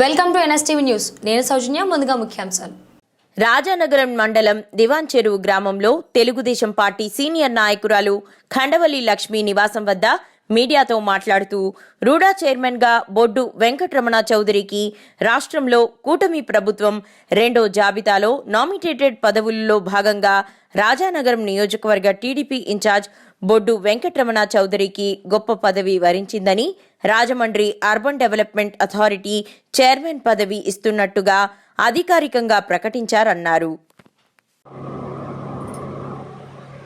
Welcome to NSTV news. నేను సౌజన్య ముందుగా ముఖ్యాంశాలు. రాజానగరం మండలం దివాన్ చెరువు గ్రామంలో తెలుగుదేశం పార్టీ సీనియర్ నాయకురాలు ఖండవల్లి లక్ష్మి నివాసం వద్ద మీడియాతో మాట్లాడుతూ రూడా చైర్మన్గా బొడ్డు వెంకటరమణ చౌదరికి రాష్ట్రంలో కూటమి ప్రభుత్వం రెండో జాబితాలో నామినేటెడ్ పదవులలో భాగంగా రాజానగరం నియోజకవర్గ టీడీపీ ఇన్ఛార్జ్ బొడ్డు వెంకటరమణ చౌదరికి గొప్ప పదవి వరించిందని Rajahmundry urban development authority chairman పదవి ఇస్తున్నట్టుగా అధికారికంగా ప్రకటించారన్నారు.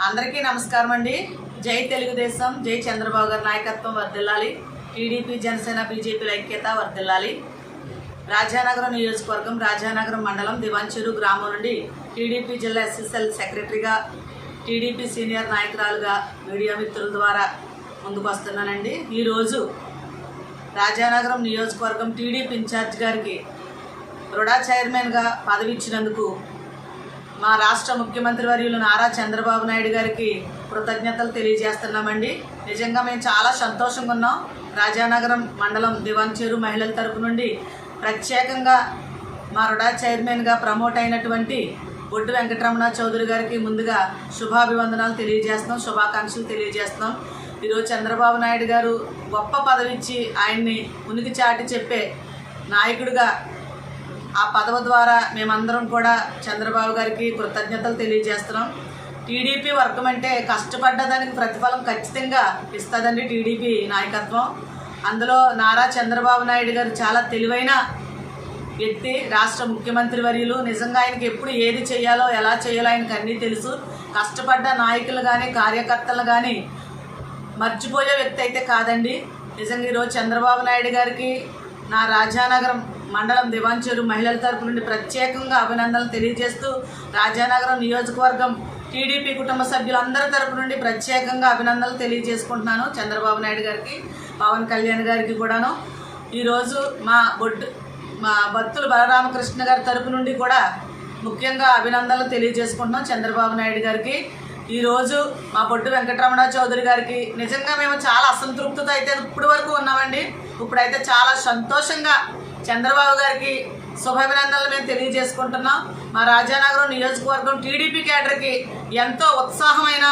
అందరికీ నమస్కారం అండి. జై తెలుగుదేశం జై చంద్రబాబు గారి నాయకత్వం వర్దిల్లాలి. టీడీపీ జనసేన బీజేపీల ఐక్యత వర్దిల్లాలి. రాజానగరం నియోజకవర్గం రాజానగరం మండలం దివాంచూరు గ్రామం నుండి టీడీపీ జిల్లా ఎస్ఎస్ఎల్ సెక్రటరీగా టీడీపీ సీనియర్ నాయకురాలుగా మీడియా మిత్రుల ద్వారా ముందుకు వస్తున్నానండి ఈరోజు రాజానగరం నియోజకవర్గం టీడీపీ ఇన్ఛార్జ్ గారికి రుడా చైర్మన్గా పదవి ఇచ్చినందుకు మా రాష్ట్ర ముఖ్యమంత్రి వర్యులు నారా చంద్రబాబు నాయుడు గారికి కృతజ్ఞతలు తెలియజేస్తున్నామండి. నిజంగా మేము చాలా సంతోషంగా ఉన్నాం. రాజానగరం మండలం దివాంచేరు మహిళల తరపు నుండి ప్రత్యేకంగా మా రుడా చైర్మన్గా ప్రమోట్ అయినటువంటి బొడ్డు వెంకటరమణ చౌదరి గారికి ముందుగా శుభాభివందనాలు తెలియజేస్తున్నాం శుభాకాంక్షలు తెలియజేస్తున్నాం. ఈరోజు చంద్రబాబు నాయుడు గారు గొప్ప పదవిచ్చి ఆయన్ని ఉనికి చాటి చెప్పే నాయకుడిగా ఆ పదవి ద్వారా మేమందరం కూడా చంద్రబాబు గారికి కృతజ్ఞతలు తెలియజేస్తున్నాం. టీడీపీ వర్గం అంటే కష్టపడ్డ దానికి ప్రతిఫలం ఖచ్చితంగా ఇస్తుందండి టీడీపీ నాయకత్వం. అందులో నారా చంద్రబాబు నాయుడు గారు చాలా తెలివైన వ్యక్తి రాష్ట్ర ముఖ్యమంత్రి వర్యులు నిజంగా ఆయనకి ఎప్పుడు ఏది చేయాలో ఎలా చేయాలో ఆయనకు అన్నీ తెలుసు. కష్టపడ్డ నాయకులు కానీ కార్యకర్తలు కానీ మర్చిపోయే వ్యక్తి అయితే కాదండి. నిజంగా ఈరోజు చంద్రబాబు నాయుడు గారికి నా రాజానగరం మండలం దివాంచూరు మహిళల తరపు నుండి ప్రత్యేకంగా అభినందనలు తెలియజేస్తూ రాజానగరం నియోజకవర్గం టీడీపీ కుటుంబ సభ్యులందరి తరపు నుండి ప్రత్యేకంగా అభినందనలు తెలియజేసుకుంటున్నాను చంద్రబాబు నాయుడు గారికి పవన్ కళ్యాణ్ గారికి కూడాను. ఈరోజు మా బొడ్డు మా భక్తులు బలరామకృష్ణ గారి తరపు నుండి కూడా ముఖ్యంగా అభినందనలు తెలియజేసుకుంటున్నాం చంద్రబాబు నాయుడు గారికి. ఈరోజు మా పొట్టు వెంకటరమణ చౌదరి గారికి నిజంగా మేము చాలా అసంతృప్తితో అయితే ఇప్పటి వరకు ఉన్నామండి. ఇప్పుడైతే చాలా సంతోషంగా చంద్రబాబు గారికి శుభాభినందనలు మేము తెలియజేసుకుంటున్నాం. మా రాజానగరం నియోజకవర్గం టీడీపీ కేడర్కి ఎంతో ఉత్సాహమైన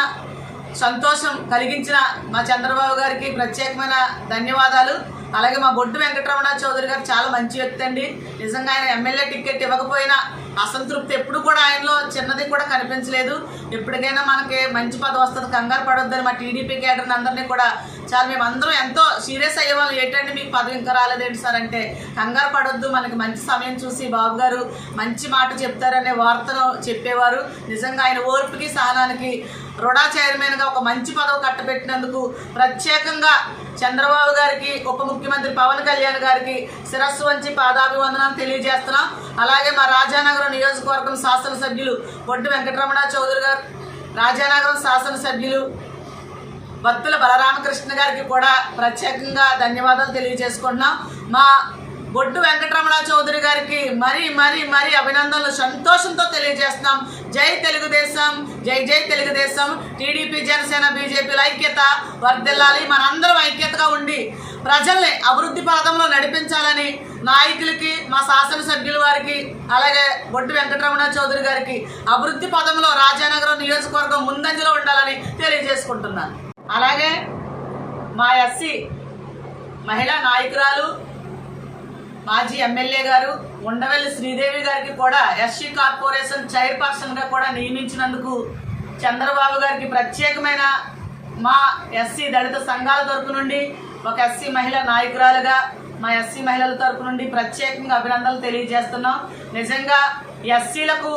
సంతోషం కలిగించిన మా చంద్రబాబు గారికి ప్రత్యేకమైన ధన్యవాదాలు. అలాగే మా బొడ్డు వెంకటరమణ చౌదరి గారు చాలా మంచి వ్యక్తి అండి. నిజంగా ఆయన ఎమ్మెల్యే టికెట్ ఇవ్వకపోయినా అసంతృప్తి ఎప్పుడు కూడా ఆయనలో చిన్నది కూడా కనిపించలేదు. ఎప్పటికైనా మనకి మంచి పదవి వస్తుంది. కంగారు పడొద్దని మా టీడీపీ కేడర్ని అందరినీ కూడా సార్ మేము అందరం ఎంతో సీరియస్ అయ్యేవాళ్ళు. ఏంటంటే మీకు పదవి ఇంకా రాలేదేంటి సార్ అంటే కంగారు పడొద్దు. మనకి మంచి సమయం చూసి బాబు గారు మంచి మాట చెప్తారనే వార్తను చెప్పేవారు. నిజంగా ఆయన ఓర్పుకి సహనానికి రుడా చైర్మన్గా ఒక మంచి పదవి కట్టబెట్టినందుకు ప్రత్యేకంగా చంద్రబాబు గారికి ఉప ముఖ్యమంత్రి పవన్ కళ్యాణ్ గారికి శిరస్సు వంచి పాదాభివందనం తెలియజేస్తున్నాం. అలాగే మా రాజానగరం నియోజకవర్గం శాసనసభ్యులు బొడ్డు వెంకటరమణ చౌదరి గారు రాజానగరం శాసనసభ్యులు భక్తుల బలరామకృష్ణ గారికి కూడా ప్రత్యేకంగా ధన్యవాదాలు తెలియజేసుకుంటున్నాం. మా బొడ్డు వెంకటరమణ చౌదరి గారికి మరీ మరీ మరీ అభినందనలు సంతోషంతో తెలియజేస్తున్నాం. జై తెలుగుదేశం జై జై తెలుగుదేశం. టీడీపీ జనసేన బీజేపీల ఐక్యత వర్దిల్లాలి మనందరం ఐక్యతగా ఉండి ప్రజల్ని అభివృద్ధి పథంలో నడిపించాలని నాయకులకి మా శాసనసభ్యుల వారికి అలాగే బొడ్డు వెంకటరమణ చౌదరి గారికి అభివృద్ధి పదంలో రాజానగరం నియోజకవర్గం ముందంజలో ఉండాలని తెలియజేసుకుంటున్నాను. అలాగే మా ఎస్సీ మహిళా నాయకురాలు మాజీ ఎమ్మెల్యే గారు ఉండవల్లి శ్రీదేవి గారికి కూడా ఎస్సీ కార్పొరేషన్ చైర్పర్సన్గా కూడా నియమించినందుకు చంద్రబాబు గారికి ప్రత్యేకమైన మా ఎస్సీ దళిత సంఘాల తరపు నుండి ఒక ఎస్సీ మహిళా నాయకురాలుగా మా ఎస్సీ మహిళల తరపు నుండి ప్రత్యేకంగా అభినందనలు తెలియజేస్తున్నాం. నిజంగా ఎస్సీలకు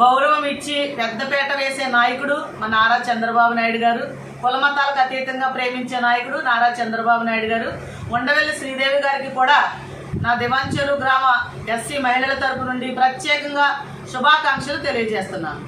గౌరవం ఇచ్చి పెద్దపేట వేసే నాయకుడు మా నారా చంద్రబాబు నాయుడు గారు. కులమతాలకు అతీతంగా ప్రేమించే నాయకుడు నారా చంద్రబాబు నాయుడు గారు. ఉండవెల్లి శ్రీదేవి గారికి కూడా నా దివాంచెరు గ్రామ ఎస్సీ మహిళల తరపు నుండి ప్రత్యేకంగా శుభాకాంక్షలు తెలియజేస్తున్నాను.